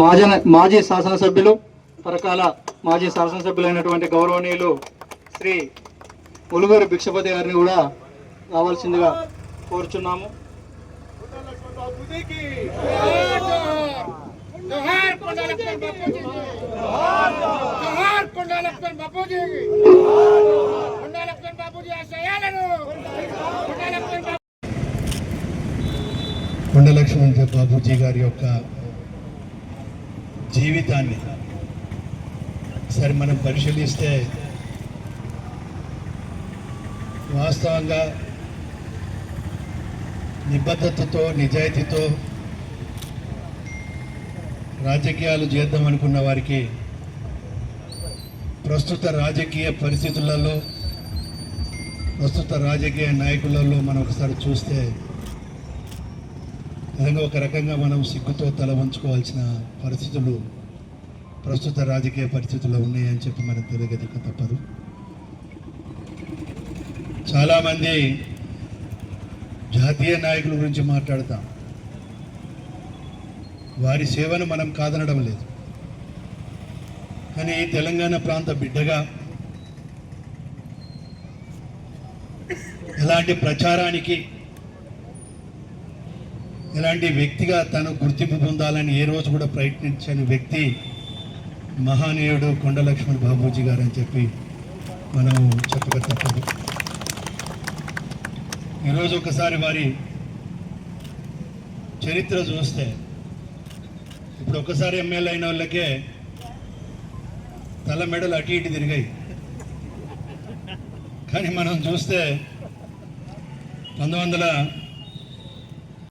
మాజీ మాజీ శాసనసభ్యులు పరకాల మాజీ శాసనసభ్యులైనటువంటి గౌరవనీయులు శ్రీ ఉలుగూరు భిక్షపతి గారిని కూడా రావాల్సిందిగా కోరుచున్నాము. కొండ బాబుజీ బాబూజీ గారి యొక్క జీవితాన్ని సరే మనం పరిశీలిస్తే వాస్తవంగా నిబద్ధతతో నిజాయితీతో రాజకీయాలు చేద్దాం అనుకున్న వారికి ప్రస్తుత రాజకీయ పరిస్థితులలో ప్రస్తుత రాజకీయ నాయకులలో మనం ఒకసారి చూస్తే నిజంగా ఒక రకంగా మనం సిగ్గుతో తల వంచుకోవాల్సిన పరిస్థితులు ప్రస్తుత రాజకీయ పరిస్థితుల్లో ఉన్నాయని చెప్పి మనం తెలియగలిక తప్పదు. చాలామంది జాతీయ నాయకుల గురించి మాట్లాడతాం. వారి సేవను మనం కాదనడం లేదు. కానీ తెలంగాణ ప్రాంత బిడ్డగా ఎలాంటి ప్రచారానికి ఇలాంటి వ్యక్తిగా తను గుర్తింపు పొందాలని ఏ రోజు కూడా ప్రయత్నించని వ్యక్తి మహానీయుడు కొండ లక్ష్మణ్ బాబూజీ గారు అని చెప్పి మనం చెప్పక తప్పదు ఈరోజు ఒకసారి వారి చరిత్ర చూస్తే ఇప్పుడు ఒకసారి ఎమ్మెల్యే అయిన వాళ్ళకే తల మెడలు అటు ఇటు తిరిగాయి. కానీ మనం చూస్తే పంతొమ్మిది వందల